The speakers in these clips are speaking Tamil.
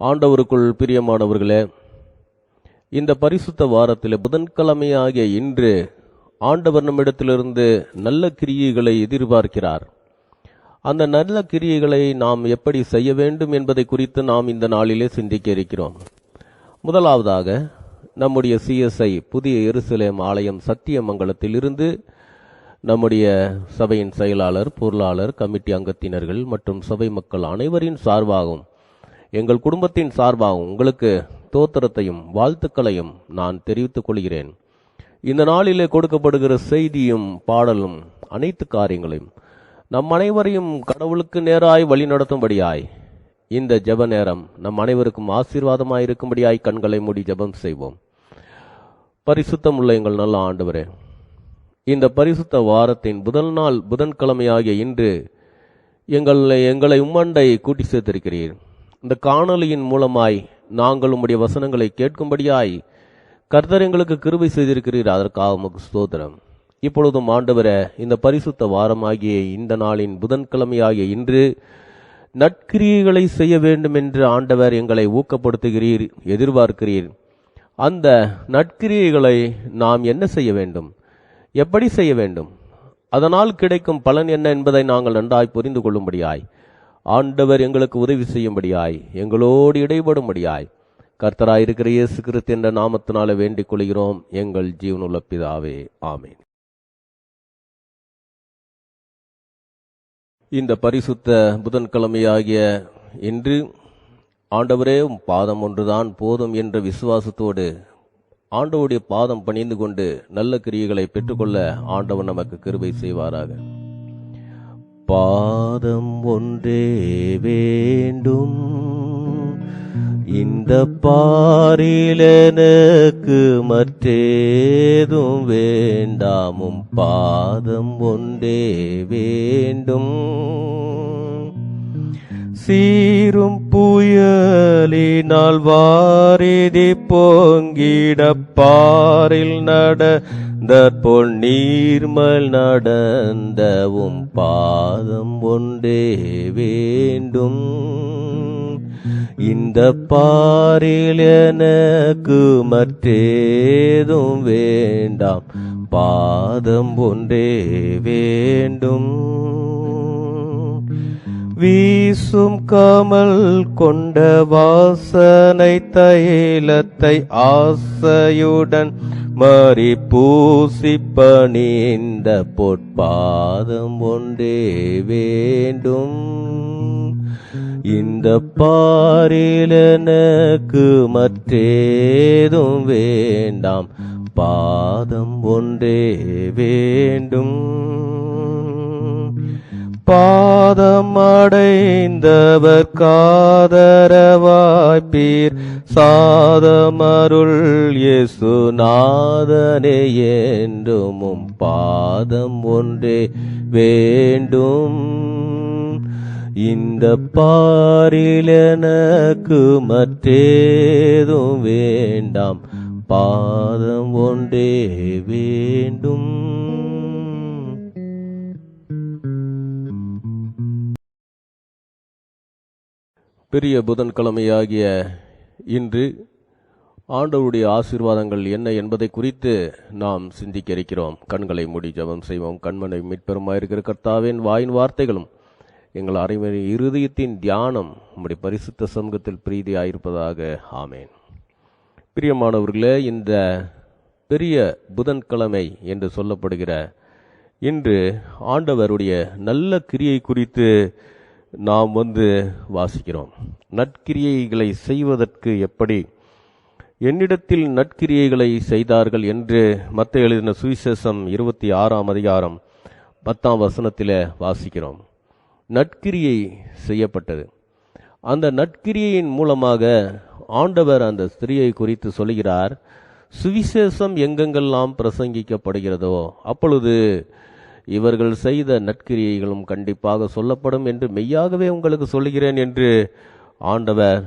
ஆண்டவருக்குள் பிரியமானவர்களே இந்த பரிசுத்த வாரத்தில் புதன்கிழமையாகிய இன்று ஆண்டவர் நம்மிடத்திலிருந்து நல்ல கிரியைகளை எதிர்பார்க்கிறார். அந்த நல்ல கிரியைகளை நாம் எப்படி செய்ய வேண்டும் என்பதை குறித்து நாம் இந்த நாளிலே சிந்திக்க இருக்கிறோம். முதலாவதாக நம்முடைய சிஎஸ்ஐ புதிய எருசலேம் ஆலயம் சத்தியமங்கலத்திலிருந்து நம்முடைய சபையின் செயலாளர் பொருளாளர் கமிட்டி அங்கத்தினர்கள் மற்றும் சபை மக்கள் அனைவரின் சார்பாகவும் எங்கள் குடும்பத்தின் சார்பாகவும் உங்களுக்கு தோத்திரத்தையும் வாழ்த்துக்களையும் நான் தெரிவித்துக் கொள்கிறேன். இந்த நாளிலே கொடுக்கப்படுகிற செய்தியும் பாடலும் அனைத்து காரியங்களையும் நம் அனைவரையும் கடவுளுக்கு நேராய் வழிநடத்தும்படியாய் இந்த ஜெப நேரம் நம் அனைவருக்கும் ஆசீர்வாதமாய் இருக்கும்படியாய் கண்களை மூடி ஜெபம் செய்வோம். பரிசுத்தம் உள்ள எங்கள் நல்ல ஆண்டவரே இந்த பரிசுத்த வாரத்தின் முதல் நாள் புதன்கிழமையாகிய இன்று எங்களை எங்களை உம்மண்டை கூட்டி சேர்த்திருக்கிறீர். இந்த காணொளியின் மூலமாய் நாங்கள் உம்முடைய வசனங்களை கேட்கும்படியாய் கர்த்தர் எங்களுக்கு கிருபை செய்திருக்கிறீர். அதற்காக உமக்கு ஸ்தோத்திரம். இப்பொழுதும் ஆண்டவரே இந்த பரிசுத்த வாரமாகிய இந்த நாளின் புதன்கிழமையாகிய இன்று நற்கிரியைகளை செய்ய வேண்டும் என்று ஆண்டவர் எங்களை ஊக்கப்படுத்துகிறீர் எதிர்பார்க்கிறீர். அந்த நற்கிரியைகளை நாம் என்ன செய்ய வேண்டும்? எப்படி செய்ய வேண்டும்? அதனால் கிடைக்கும் பலன் என்ன என்பதை நாங்கள் நன்றாய் புரிந்து கொள்ளும்படியாய் ஆண்டவர் எங்களுக்கு உதவி செய்யும்படியாய் எங்களோடு இடைபடும்படியாய் கர்த்தராயிருக்கிற இயேசு கிறிஸ்து என்ற நாமத்தினால வேண்டிக் கொள்கிறோம். எங்கள் ஜீவனுள்ள பிதாவே ஆமேன். இந்த பரிசுத்த புதன்கிழமையாகிய இன்று ஆண்டவரே பாதம் ஒன்றுதான் போதும் என்ற விசுவாசத்தோடு ஆண்டவருடைய பாதம் பணிந்து கொண்டு நல்ல கிரியைகளை பெற்றுக்கொள்ள ஆண்டவர் நமக்கு கிருபை செய்வாராக. பாதம் ஒன்றே வேண்டும். இந்த பாரிலனுக்கு மற்றேதும் வேண்டாமும். பாதம் ஒன்றே வேண்டும். சீரும் புயலினால் வாரிதி பொங்கிட பாரில் நட தற்போல் நீர்மல் நடந்தவும் பாதம் ஒன்றே வேண்டும். இந்த பாரில் எனக்கு மற்றேதும் வேண்டாம். பாதம் ஒன்றே வேண்டும். வீசும் கமல் கொண்ட வாசனை தைலத்தை ஆசையுடன் மறி பூசி பணிந்த பொற்பாதம் ஒன்றே வேண்டும். இந்த பாரில் மற்றேதும் வேண்டாம். பாதம் ஒன்றே வேண்டும். பாதமடைந்தவர் காதரவாய்ப்பீர். சாதமருள் இயேசுநாதனே என்றும் பாதம் ஒன்றே வேண்டும். இந்த பாரிலனக்கு மற்றேதும் வேண்டாம். பாதம் ஒன்றே வேண்டும். பெரிய புதன்கிழமையாகிய இன்று ஆண்டவருடைய ஆசீர்வாதங்கள் என்ன என்பதை குறித்து நாம் சிந்திக்க இருக்கிறோம். கண்களை மூடி ஜெபம் செய்வோம். கண்மனை மீட்பெருமாயிருக்கிற கர்த்தாவின் வாயின் வார்த்தைகளும் எங்கள் அறிவின் இருதயத்தின் தியானம் நம்முடைய பரிசுத்த சமூகத்தில் பிரீதியாயிருப்பதாக. ஆமேன். பிரியமானவர்களே இந்த பெரிய புதன்கிழமை என்று சொல்லப்படுகிற இன்று ஆண்டவருடைய நல்ல கிரியை குறித்து நாம் வந்து வாசிக்கிறோம். நற்கிரியைகளை செய்வதற்கு எப்படி? என்னிடத்தில் நற்கிரியைகளை செய்தார்கள் என்று மத்த எழுதின சுவிசேஷம் இருபத்தி ஆறாம் அதிகாரம் பத்தாம் வசனத்தில் வாசிக்கிறோம். நற்கிரியை செய்யப்பட்டது. அந்த நற்கிரியையின் மூலமாக ஆண்டவர் அந்த ஸ்திரியை குறித்து சொல்கிறார் சுவிசேஷம் எங்கெங்கெல்லாம் பிரசங்கிக்கப்படுகிறதோ அப்பொழுது இவர்கள் செய்த நற்கிரியைகளும் கண்டிப்பாக சொல்லப்படும் என்று மெய்யாகவே உங்களுக்கு சொல்லுகிறேன் என்று ஆண்டவர்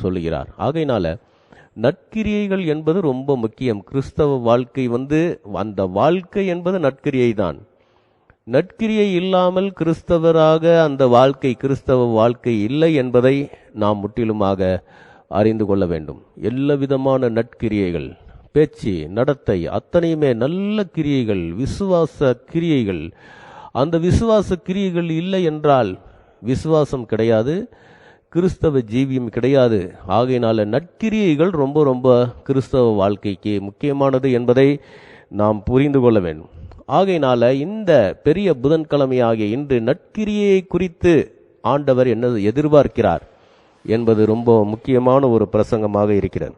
சொல்லுகிறார். ஆகையினால நற்கிரியைகள் என்பது ரொம்ப முக்கியம். கிறிஸ்தவ வாழ்க்கை வந்து அந்த வாழ்க்கை என்பது நற்கிரியை தான் நற்கிரியை இல்லாமல் கிறிஸ்தவராக அந்த வாழ்க்கை கிறிஸ்தவ வாழ்க்கை இல்லை என்பதை நாம் முற்றிலுமாக அறிந்து கொள்ள வேண்டும். எல்லா விதமான நற்கிரியைகள் பேச்சு நடத்தை அத்தனையுமே நல்ல கிரியைகள் விசுவாச கிரியைகள். அந்த விசுவாச கிரியைகள் இல்லை என்றால் விசுவாசம் கிடையாது கிறிஸ்தவ ஜீவியம் கிடையாது. ஆகையினால நற்கிரியைகள் ரொம்ப ரொம்ப கிறிஸ்தவ வாழ்க்கைக்கு முக்கியமானது என்பதை நாம் புரிந்து கொள்ள வேண்டும். ஆகையினால இந்த பெரிய புதன்கிழமையாகிய இன்று நட்கிரியை குறித்து ஆண்டவர் என்ன எதிர்பார்க்கிறார் என்பது ரொம்ப முக்கியமான ஒரு பிரசங்கமாக இருக்கிறது.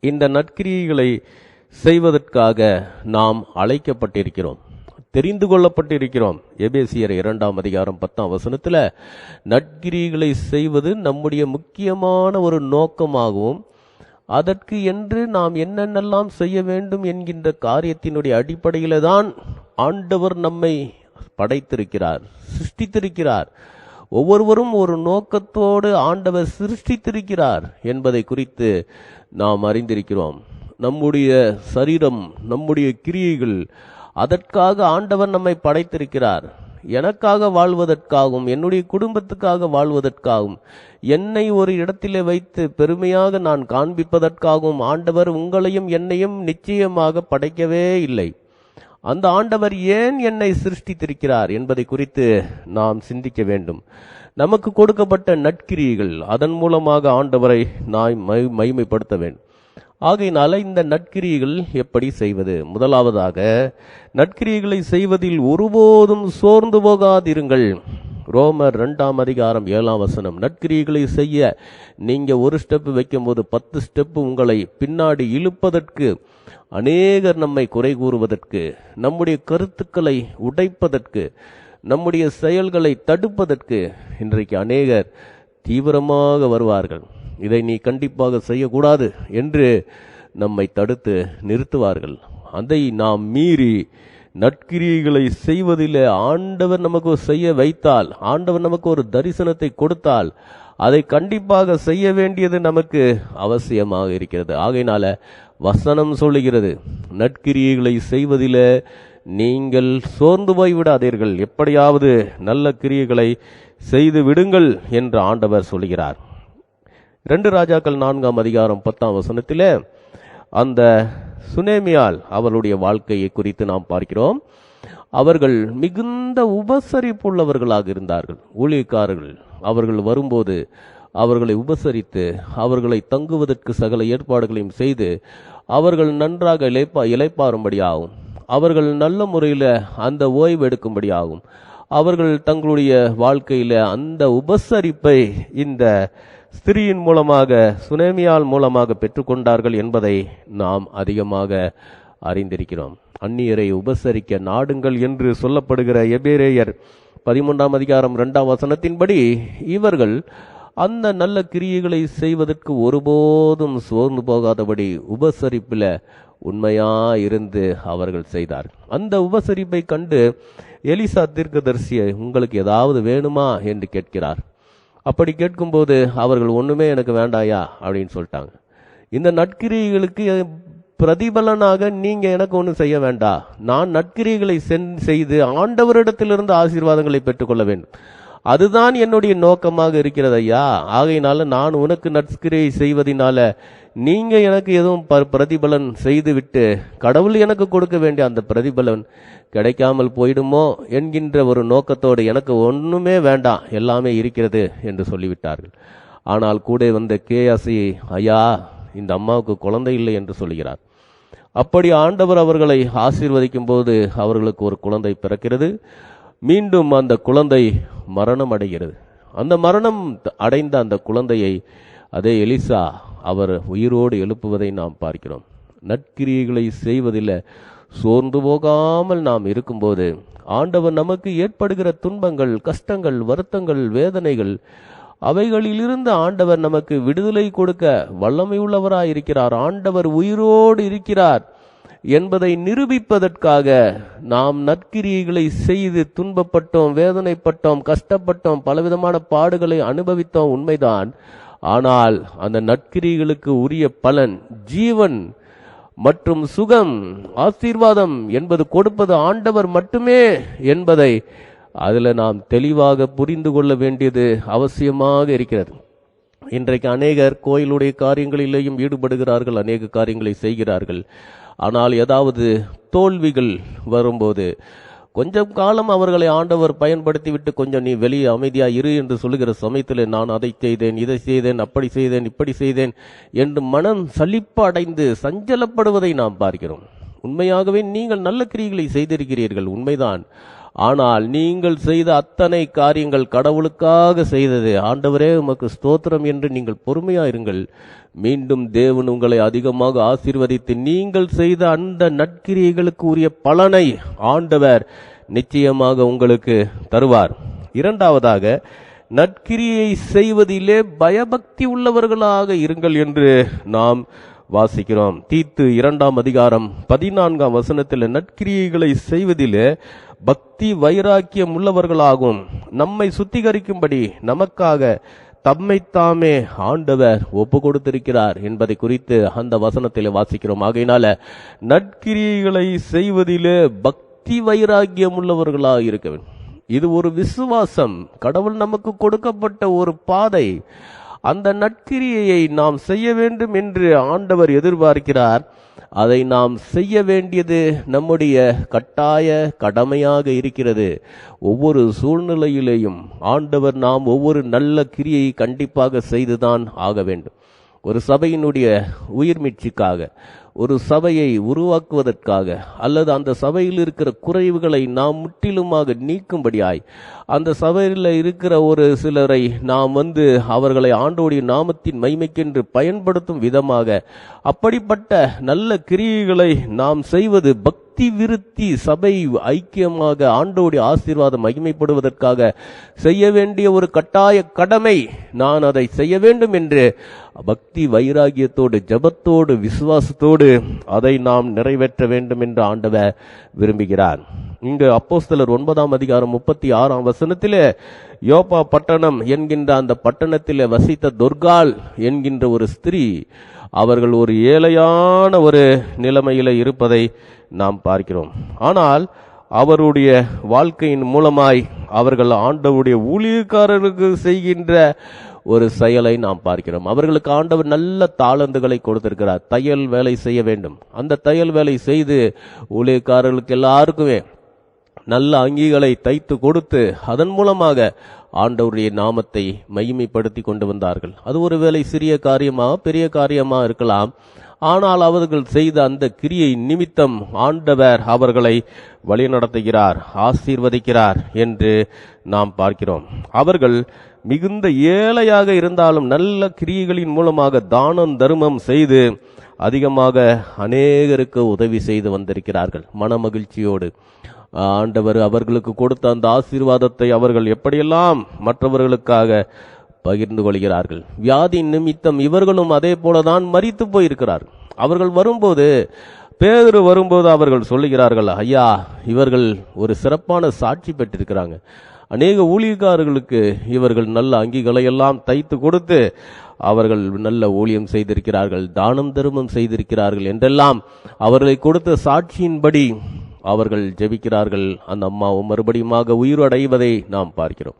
இந்த நற்கிரியைகளை செய்வதற்காக நாம் அழைக்கப்பட்டிருக்கிறோம். தெரிந்து கொள்ளப்பட்டிருக்கிறோம். எபேசியர் இரண்டாம் அதிகாரம் பத்தாம் வசனத்தில் நற்கிரிகளை செய்வது நம்முடைய முக்கியமான ஒரு நோக்கமாகவும் அதற்கு என்று நாம் என்னென்னலாம் செய்ய வேண்டும் என்கின்ற காரியத்தினுடைய அடிப்படையில் தான் ஆண்டவர் நம்மை படைத்திருக்கிறார் சிருஷ்டித்திருக்கிறார். ஒவ்வொருவரும் ஒரு நோக்கத்தோடு ஆண்டவர் சிருஷ்டித்திருக்கிறார் என்பதை குறித்து நாம் அறிந்திருக்கிறோம். நம்முடைய சரீரம் நம்முடைய கிரியைகள் அதற்காக ஆண்டவர் நம்மை படைத்திருக்கிறார். எனக்காக வாழ்வதற்காகவும் என்னுடைய குடும்பத்துக்காக வாழ்வதற்காகவும் என்னை ஒரு இடத்திலே வைத்து பெருமையாக நான் காண்பிப்பதற்காகவும் ஆண்டவர் உங்களையும் என்னையும் நிச்சயமாக படைக்கவே இல்லை. அந்த ஆண்டவர் ஏன் என்னை சிருஷ்டித்திருக்கிறார் என்பதை குறித்து நாம் சிந்திக்க வேண்டும். நமக்கு கொடுக்கப்பட்ட நற்கிரியைகள் அதன் மூலமாக ஆண்டவரை நான் மை- மைமைப்படுத்த வேண்டும். ஆகையினால இந்த நற்கிரியைகள் எப்படி செய்வது? முதலாவதாக நற்கிரியைகளை செய்வதில் ஒருபோதும் சோர்ந்து போகாதிருங்கள். ரோமர் ரெண்டாம் அதிகாரம் ஏழாம் வசனம் நற்கிரியைகளை செய்ய நீங்கள் ஒரு ஸ்டெப்பு வைக்கும்போது பத்து ஸ்டெப்பு உங்களை பின்னாடி இழுப்பதற்கு அநேகர் நம்மை குறை கூறுவதற்கு நம்முடைய கருத்துக்களை உடைப்பதற்கு நம்முடைய செயல்களை தடுப்பதற்கு இன்றைக்கு அநேகர் தீவிரமாக வருவார்கள். இதை நீ கண்டிப்பாக செய்யக்கூடாது என்று நம்மை தடுத்து நிறுத்துவார்கள். அதை நாம் மீறி நற்கிரியைகளை செய்வதிலே ஆண்டவர் நமக்கு செய்ய வைத்தால் ஆண்டவர் நமக்கு ஒரு தரிசனத்தை கொடுத்தால் அதை கண்டிப்பாக செய்ய வேண்டியது நமக்கு அவசியமாக இருக்கிறது. ஆகையினால வசனம் சொல்லுகிறது நற்கிரியைகளை செய்வதிலே நீங்கள் சோர்ந்து போய் விடாதீர்கள் எப்படியாவது நல்ல கிரியைகளை செய்து விடுங்கள் என்று ஆண்டவர் சொல்கிறார். ரெண்டு ராஜாக்கள் நான்காம் அதிகாரம் பத்தாம் வசனத்திலே அந்த சுனேமியால் அவளுடைய வாழ்க்கையை குறித்து நாம் பார்க்கிறோம். அவர்கள் மிகுந்த உபசரிப்புள்ளவர்களாக இருந்தார்கள். ஊழியக்காரர்கள் அவர்கள் வரும்போது அவர்களை உபசரித்து அவர்களை தங்குவதற்கு சகல ஏற்பாடுகளையும் செய்து அவர்கள் நன்றாக இளைப்பா இளைப்பாரும்படியாகும் அவர்கள் நல்ல முறையில் அந்த ஓய்வு எடுக்கும்படியாகும். அவர்கள் தங்களுடைய வாழ்க்கையில் அந்த உபசரிப்பை இந்த ஸ்திரியின் மூலமாக சுனேமியால் மூலமாக பெற்றுக்கொண்டார்கள் என்பதை நாம் அதிகமாக அறிந்திருக்கிறோம். அந்நியரை உபசரிக்க நாடுங்கள் என்று சொல்லப்படுகிற எபேரேயர் பதிமூன்றாம் அதிகாரம் இரண்டாம் வசனத்தின்படி இவர்கள் அந்த நல்ல கிரியைகளை செய்வதற்கு ஒருபோதும் சோர்ந்து போகாதபடி உபசரிப்பில் உண்மையாயிருந்து அவர்கள் செய்தார். அந்த உபசரிப்பை கண்டு எலிசா தீர்க்கதரிசியை உங்களுக்கு ஏதாவது வேணுமா? என்று கேட்கிறார். அப்படி கேட்கும்போது அவர்கள் ஒண்ணுமே எனக்கு வேண்டாயா? அப்படின்னு சொல்லிட்டாங்க. இந்த நட்கிரிகளுக்கு பிரதிபலனாக நீங்க எனக்கு ஒன்றும் செய்ய வேண்டாம் நான் நட்கிரிகளை சென்- செய்து ஆண்டவரிடத்திலிருந்து ஆசீர்வாதங்களை பெற்றுக்கொள்ள வேண்டும். அதுதான் என்னுடைய நோக்கமாக இருக்கிறது ஐயா. ஆகையினால நான் உனக்கு நற்கிரியை செய்வதனால நீங்க எனக்கு எதுவும் பிரதிபலன் செய்துவிட்டு கடவுள் எனக்கு கொடுக்க வேண்டிய அந்த பிரதிபலன் கிடைக்காமல் போயிடுமோ என்கின்ற ஒரு நோக்கத்தோடு எனக்கு ஒன்றுமே வேண்டாம். எல்லாமே இருக்கிறது என்று சொல்லிவிட்டார்கள். ஆனால் கூட வந்த கேயாசி ஐயா இந்த அம்மாவுக்கு குழந்தை இல்லை என்று சொல்கிறார் அப்படி ஆண்டவர் அவர்களை ஆசீர்வதிக்கும் போது அவர்களுக்கு ஒரு குழந்தை பிறக்கிறது. மீண்டும் அந்த குழந்தை மரணம் அடைகிறது அந்த மரணம் அடைந்த அந்த குழந்தையை அதே எலிசா அவர் உயிரோடு எழுப்புவதை நாம் பார்க்கிறோம். நற்கிரியைகளை செய்வதில் சோர்ந்து போகாமல் நாம் இருக்கும்போது ஆண்டவர் நமக்கு ஏற்படுகிற துன்பங்கள் கஷ்டங்கள் வருத்தங்கள் வேதனைகள் அவைகளிலிருந்து ஆண்டவர் நமக்கு விடுதலை கொடுக்க வல்லமை இருக்கிறார் ஆண்டவர் உயிரோடு இருக்கிறார். என்பதை நிரூபிப்பதற்காக நாம் நற்கிரியைகளை செய்து துன்பப்பட்டோம் வேதனைப்பட்டோம் கஷ்டப்பட்டோம் பலவிதமான பாடுகளை அனுபவித்தோம் உண்மைதான். ஆனால் அந்த நற்கிரியைகளுக்கு உரிய பலன் ஜீவன் மற்றும் சுகம் ஆசீர்வாதம் என்பது கொடுப்பது ஆண்டவர் மட்டுமே என்பதை அதில் நாம் தெளிவாக புரிந்து கொள்ள வேண்டியது அவசியமாக இருக்கிறது. இன்றைக்கு அநேகர் கோயிலுடைய காரியங்களிலேயும் ஈடுபடுகிறார்கள் அநேக காரியங்களை செய்கிறார்கள். ஆனால் ஏதாவது தோல்விகள் வரும்போது கொஞ்சம் காலம் அவர்களை ஆண்டவர் பயன்படுத்திவிட்டு கொஞ்சம் நீ வெளியே அமைதியாக இரு என்று சொல்லுகிற சமயத்தில் நான் அதை செய்தேன் இதை செய்தேன் அப்படி செய்தேன் இப்படி செய்தேன் என்று மனம் சலிப்பு அடைந்து சஞ்சலப்படுவதை நாம் பார்க்கிறோம். உண்மையாகவே நீங்கள் நல்ல கிரிகளை செய்திருக்கிறீர்கள் உண்மைதான். ஆனால் நீங்கள் செய்த அத்தனை காரியங்கள் கடவுளுக்காக செய்தது. ஆண்டவரே உமக்கு ஸ்தோத்திரம் என்று நீங்கள் பொறுமையாக இருங்கள் மீண்டும் தேவன் உங்களை அதிகமாக ஆசீர்வதித்து நீங்கள் செய்த அந்த நற்கிரியைகளுக்கு உரிய பலனை ஆண்டவர் நிச்சயமாக உங்களுக்கு தருவார். இரண்டாவதாக நற்கிரியை செய்வதிலே பயபக்தி உள்ளவர்களாக இருங்கள் என்று நாம் வாசிக்கிறோம். தீத்து இரண்டாம் அதிகாரம் பதினான்காம் வசனத்தில் நற்கிரியைகளை செய்வதிலே பக்தி வைராக்கியம் உள்ளவர்களாகும். நம்மை சுத்திகரிக்கும்படி நமக்காக தம்மைத்தாமே ஆண்டவர் ஒப்பு கொடுத்திருக்கிறார் என்பதை குறித்து அந்த வசனத்தில் வாசிக்கிறோம். ஆகையினால நற்கிரியைகளை செய்வதிலே பக்தி வைராக்கியம் உள்ளவர்களாக இருக்க வேண்டும். இது ஒரு விசுவாசம். கடவுள் நமக்கு கொடுக்கப்பட்ட ஒரு பாதை. அந்த நற்கிரியையை நாம் செய்ய வேண்டும் என்று ஆண்டவர் எதிர்பார்க்கிறார். அதை நாம் செய்ய வேண்டியது நம்முடைய கட்டாய கடமையாக இருக்கிறது. ஒவ்வொரு சூழ்நிலையிலேயும் ஆண்டவர் நாம் ஒவ்வொரு நல்ல கிரியை கண்டிப்பாக செய்துதான் ஆக வேண்டும். ஒரு சபையினுடைய உயிர்மீட்சிக்காக ஒரு சபையை உருவாக்குவதற்காக அல்லது அந்த சபையில் இருக்கிற குறைவுகளை நாம் முற்றிலுமாக நீக்கும்படியாய் அந்த சபையில் இருக்கிற ஒரு சிலரை நாம் வந்து அவர்களை ஆண்டோடைய நாமத்தின் மைமைக்கென்று பயன்படுத்தும் விதமாக அப்படிப்பட்ட நல்ல கிரியைகளை நாம் செய்வது பக்தி விருத்தி சபை ஐக்கியமாக ஆண்டோடைய ஆசீர்வாதம் மகிமைப்படுவதற்காக செய்ய வேண்டிய ஒரு கட்டாய கடமை. நான் அதை செய்ய வேண்டும் என்று பக்தி வைராகியத்தோடு ஜபத்தோடு விசுவாசத்தோடு அதை நாம் நிறைவேற்ற வேண்டும் என்று ஆண்டவர் விரும்புகிறார். இங்கு அப்போஸ்தலர் ஒன்பதாம் அதிகாரம் முப்பத்தி ஆறாம் வசனத்திலே யோபா பட்டணம் என்கின்ற அந்த பட்டணத்திலே வசித்த துர்கால் என்கின்ற ஒரு ஸ்திரீ அவர்கள் ஒரு ஏழையான ஒரு நிலைமையில் இருப்பதை நாம் பார்க்கிறோம். ஆனால் அவருடைய வாழ்க்கையின் மூலமாய் அவர்கள் ஆண்டவருடைய ஊழியக்காரர்களுக்கு செய்கின்ற ஒரு செயலை நாம் பார்க்கிறோம். அவர்களுக்கு ஆண்டவர் நல்ல தாளந்துகளை கொடுத்திருக்கிறார். தையல் வேலை செய்ய வேண்டும். அந்த தையல் வேலை செய்து ஊழியக்காரர்களுக்கு எல்லாருக்குமே நல்ல அங்கிகளை தைத்து கொடுத்து அதன் மூலமாக ஆண்டவருடைய நாமத்தை மகிமைப்படுத்தி கொண்டு வந்தார்கள். அது ஒருவேளை சிறிய காரியமாக பெரிய காரியமாக இருக்கலாம். ஆனால் அவர்கள் செய்த அந்த கிரியை நிமித்தம் ஆண்டவர் அவர்களை வழிநடத்துகிறார் ஆசீர்வதிக்கிறார் என்று நாம் பார்க்கிறோம். அவர்கள் மிகுந்த ஏழையாக இருந்தாலும் நல்ல கிரியைகளின் மூலமாக தானம் தர்மம் செய்து அதிகமாக அநேகருக்கு உதவி செய்து வந்திருக்கிறார்கள். மன மகிழ்ச்சியோடு ஆண்டவர் அவர்களுக்கு கொடுத்த அந்த ஆசீர்வாதத்தை அவர்கள் எப்படியெல்லாம் மற்றவர்களுக்காக பகிர்ந்து கொள்கிறார்கள். வியாதி நிமித்தம் இவர்களும் அதே போலதான் மறித்து போயிருக்கிறார்கள் அவர்கள் வரும்போது பேதுரு வரும்போது அவர்கள் சொல்லுகிறார்கள் ஐயா இவர்கள் ஒரு சிறப்பான சாட்சி பெற்றிருக்கிறாங்க. அநேக ஊழியக்காரர்களுக்கு இவர்கள் நல்ல அங்கிகளை எல்லாம் தைத்து கொடுத்து அவர்கள் நல்ல ஊழியம் செய்திருக்கிறார்கள் தானம் தர்மம் செய்திருக்கிறார்கள் என்றெல்லாம் அவர்களை கொடுத்த சாட்சியின்படி அவர்கள் ஜெபிக்கிறார்கள் அந்த அம்மாவும் மறுபடியுமாக உயிரடைவதை நாம் பார்க்கிறோம்.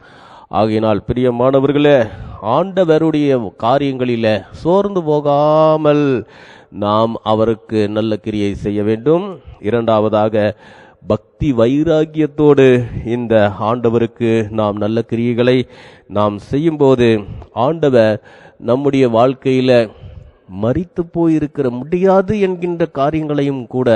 ஆகையினால் பிரியமானவர்களே ஆண்டவருடைய காரியங்களில் சோர்ந்து போகாமல் நாம் அவருக்கு நல்ல கிரியை செய்ய வேண்டும். இரண்டாவதாக பக்தி வைராகியத்தோடு இந்த ஆண்டவருக்கு நாம் நல்ல கிரியைகளை நாம் செய்யும்போது ஆண்டவர் நம்முடைய வாழ்க்கையில் மறித்து போயிருக்கிற முடியாது என்கின்ற காரியங்களையும் கூட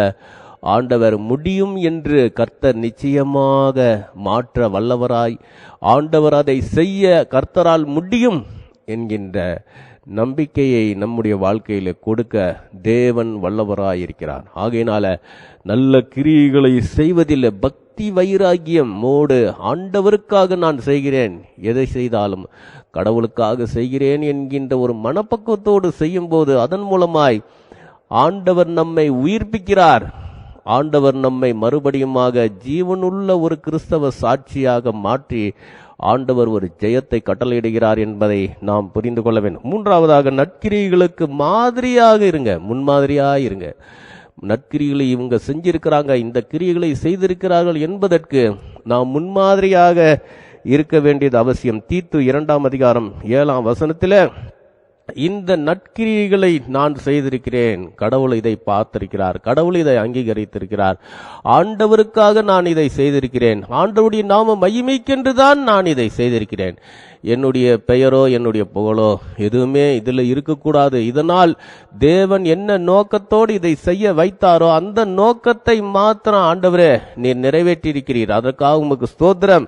ஆண்டவர் முடியும் என்று கர்த்தர் நிச்சயமாக மாற்ற வல்லவராய் ஆண்டவர் அதை செய்ய கர்த்தரால் முடியும் என்கின்ற நம்பிக்கையை நம்முடைய வாழ்க்கையில் கொடுக்க தேவன் வல்லவராயிருக்கிறார். ஆகையினால நல்ல கிரியைகளை செய்வதில் பக்தி வைராகியம் மோடு ஆண்டவருக்காக நான் செய்கிறேன். எதை செய்தாலும் கடவுளுக்காக செய்கிறேன் என்கின்ற ஒரு மனப்பக்குவத்தோடு செய்யும்போது அதன் மூலமாய் ஆண்டவர் நம்மை உயிர்ப்பிக்கிறார். ஆண்டவர் நம்மை மறுபடியுமாக ஜீவனுள்ள ஒரு கிறிஸ்தவ சாட்சியாக மாற்றி ஆண்டவர் ஒரு ஜெயத்தை கட்டளையிடுகிறார் என்பதை நாம் புரிந்து கொள்ள வேண்டும். மூன்றாவதாக நற்கிரிகளுக்கு மாதிரியாக இருங்க. முன்மாதிரியாக இருங்க. நற்கிரிகளை இவங்க செஞ்சிருக்கிறாங்க இந்த கிரியைகளை செய்திருக்கிறார்கள் என்பதற்கு நாம் முன்மாதிரியாக இருக்க வேண்டியது அவசியம். தீத்து இரண்டாம் அதிகாரம் ஏழாம் வசனத்தில் இந்த நற்கிரிகளை நான் செய்திருக்கிறேன். கடவுள் இதை பார்த்திருக்கிறார். கடவுள் இதை அங்கீகரித்திருக்கிறார். ஆண்டவருக்காக நான் இதை செய்திருக்கிறேன். ஆண்டவருடைய நாம மகிமைக்கென்றுதான் நான் இதை செய்திருக்கிறேன். என்னுடைய பெயரோ என்னுடைய புகழோ எதுவுமே இதில் இருக்கக்கூடாது. இதனால் தேவன் என்ன நோக்கத்தோடு இதை செய்ய வைத்தாரோ அந்த நோக்கத்தை மாத்திரம் ஆண்டவரே நீர் நிறைவேற்றியிருக்கிறீர். அதற்காக உமக்கு ஸ்தோத்திரம்.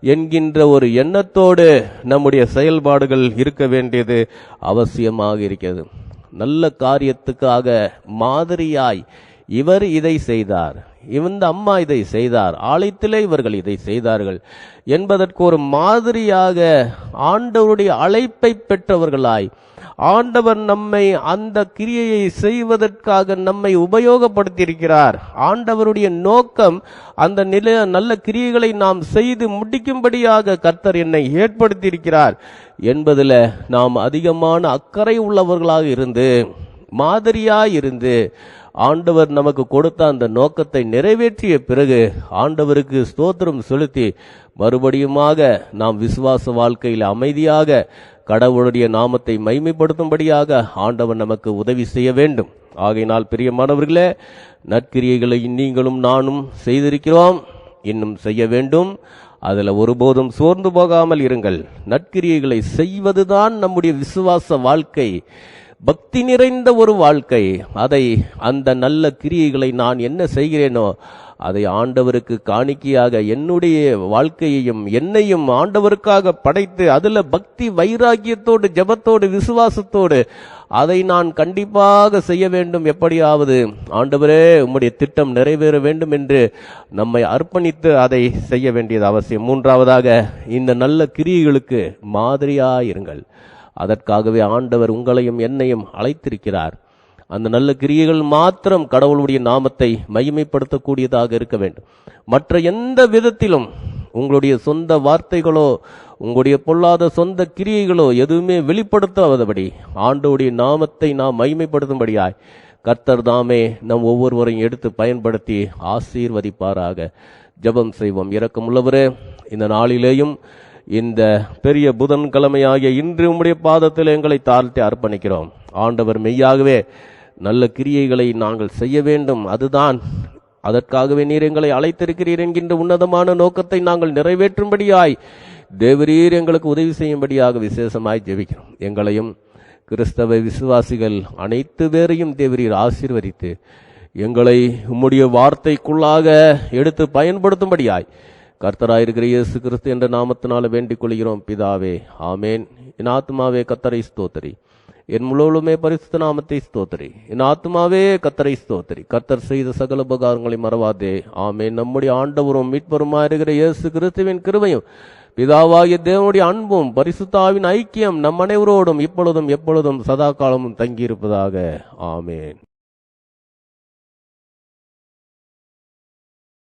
என்கின்ற ஒரு எண்ணத்தோடு நம்முடைய செயல்பாடுகள் இருக்க வேண்டியது அவசியமாக இருக்கிறது. நல்ல காரியத்துக்காக மாதிரியாய் இவர் இதை செய்தார். இந்த அம்மா இதை செய்தார். ஆலயத்திலே இவர்கள் இதை செய்தார்கள். என்பதற்கு ஒரு மாதிரியாக ஆண்டவருடைய அழைப்பை பெற்றவர்களாய் ஆண்டவர் நம்மை அந்த கிரியையை செய்வதற்காக நம்மை உபயோகப்படுத்தியிருக்கிறார். ஆண்டவருடைய நோக்கம் அந்த நில நல்ல கிரியைகளை நாம் செய்து முடிக்கும்படியாக கர்த்தர் என்னை ஏற்படுத்தியிருக்கிறார் என்பதில் நாம் அதிகமான அக்கறை உள்ளவர்களாக இருந்து மாதிரியாய் இருந்து ஆண்டவர் நமக்கு கொடுத்த அந்த நோக்கத்தை நிறைவேற்றிய பிறகு ஆண்டவருக்கு ஸ்தோத்திரம் செலுத்தி மறுபடியுமாக நாம் விசுவாச வாழ்க்கையில் அமைதியாக கடவுளுடைய நாமத்தை மைமைப்படுத்தும்படியாக ஆண்டவர் நமக்கு உதவி செய்ய வேண்டும். ஆகையினால் பிரியமானவர்களே நற்கிரியைகளை நீங்களும் நானும் செய்திருக்கிறோம். இன்னும் செய்ய வேண்டும். அதில் ஒருபோதும் சோர்ந்து போகாமல் இருங்கள். நற்கிரியைகளை செய்வதுதான் நம்முடைய விசுவாச வாழ்க்கை. பக்தி நிறைந்த ஒரு வாழ்க்கை. அதை அந்த நல்ல கிரியைகளை நான் என்ன செய்கிறேனோ அதை ஆண்டவருக்கு காணிக்கையாக என்னுடைய வாழ்க்கையையும் என்னையும் ஆண்டவருக்காக படைத்து அதில் பக்தி வைராக்கியத்தோடு ஜெபத்தோடு விசுவாசத்தோடு அதை நான் கண்டிப்பாக செய்ய வேண்டும். எப்படியாவது ஆண்டவரே உம்முடைய திட்டம் நிறைவேற வேண்டும் என்று நம்மை அர்ப்பணித்து அதை செய்ய வேண்டியது அவசியம். மூன்றாவதாக இந்த நல்ல கிரியைகளுக்கு மாதிரியாயிருங்கள். அதற்காகவே ஆண்டவர் உங்களையும் என்னையும் அழைத்திருக்கிறார். அந்த நல்ல கிரியைகள் மாத்திரம் கடவுளுடைய நாமத்தை மகிமைப்படுத்தக்கூடியதாக இருக்க வேண்டும். மற்ற எந்த விதத்திலும் உங்களுடைய சொந்த வார்த்தைகளோ உங்களுடைய பொல்லாத சொந்த கிரியைகளோ எதுவுமே வெளிப்படுத்தாதபடி ஆண்டவுடைய நாமத்தை நாம் மகிமைப்படுத்தும்படியாய் கர்த்தர் தாமே நம் ஒவ்வொருவரையும் எடுத்து பயன்படுத்தி ஆசீர்வதிப்பாராக. ஜெபம் செய்வோம். இரக்கமுள்ளவரே இந்த நாளிலேயும் இந்த பெரிய புதன்கிழமையாகிய இன்று உம்முடைய பாதத்தில் எங்களை தாழ்த்தி அர்ப்பணிக்கிறோம். ஆண்டவர் மெய்யாகவே நல்ல கிரியைகளை நாங்கள் செய்ய வேண்டும். அதுதான் அதற்காகவே நீர் எங்களை அழைத்திருக்கிறீர் என்கின்ற உன்னதமான நோக்கத்தை நாங்கள் நிறைவேற்றும்படியாய் தேவரீர் எங்களுக்கு உதவி செய்யும்படியாக விசேஷமாய் ஜெபிக்கிறோம். எங்களையும் கிறிஸ்தவ விசுவாசிகள் அனைத்து பேரையும் தேவரீர் ஆசீர்வதித்து எங்களை உம்முடைய வார்த்தைக்குள்ளாக எடுத்து பயன்படுத்தும்படியாய் கர்த்தராயிருக்கிற இயேசு கிறிஸ்து என்ற நாமத்தினால வேண்டிக் கொள்கிறோம் பிதாவே. ஆமேன். என் ஆத்மாவே கத்தரை ஸ்தோத்தரி. என் முழுவலுமே பரிசுத்த நாமத்தை ஸ்தோத்தரி. என் ஆத்மாவே கத்தரை ஸ்தோத்திரி. கர்த்தர் செய்த சகல உபகாரங்களை மறவாதே. ஆமேன். நம்முடைய ஆண்டவரும் மீட்பருமாயிருக்கிற இயேசு கிறிஸ்துவின் கிருபையும் பிதாவாகிய தேவனுடைய அன்பும் பரிசுத்தாவின் ஐக்கியம் நம் அனைவரோடும் இப்பொழுதும் எப்பொழுதும் சதா காலமும் தங்கியிருப்பதாக. ஆமேன்.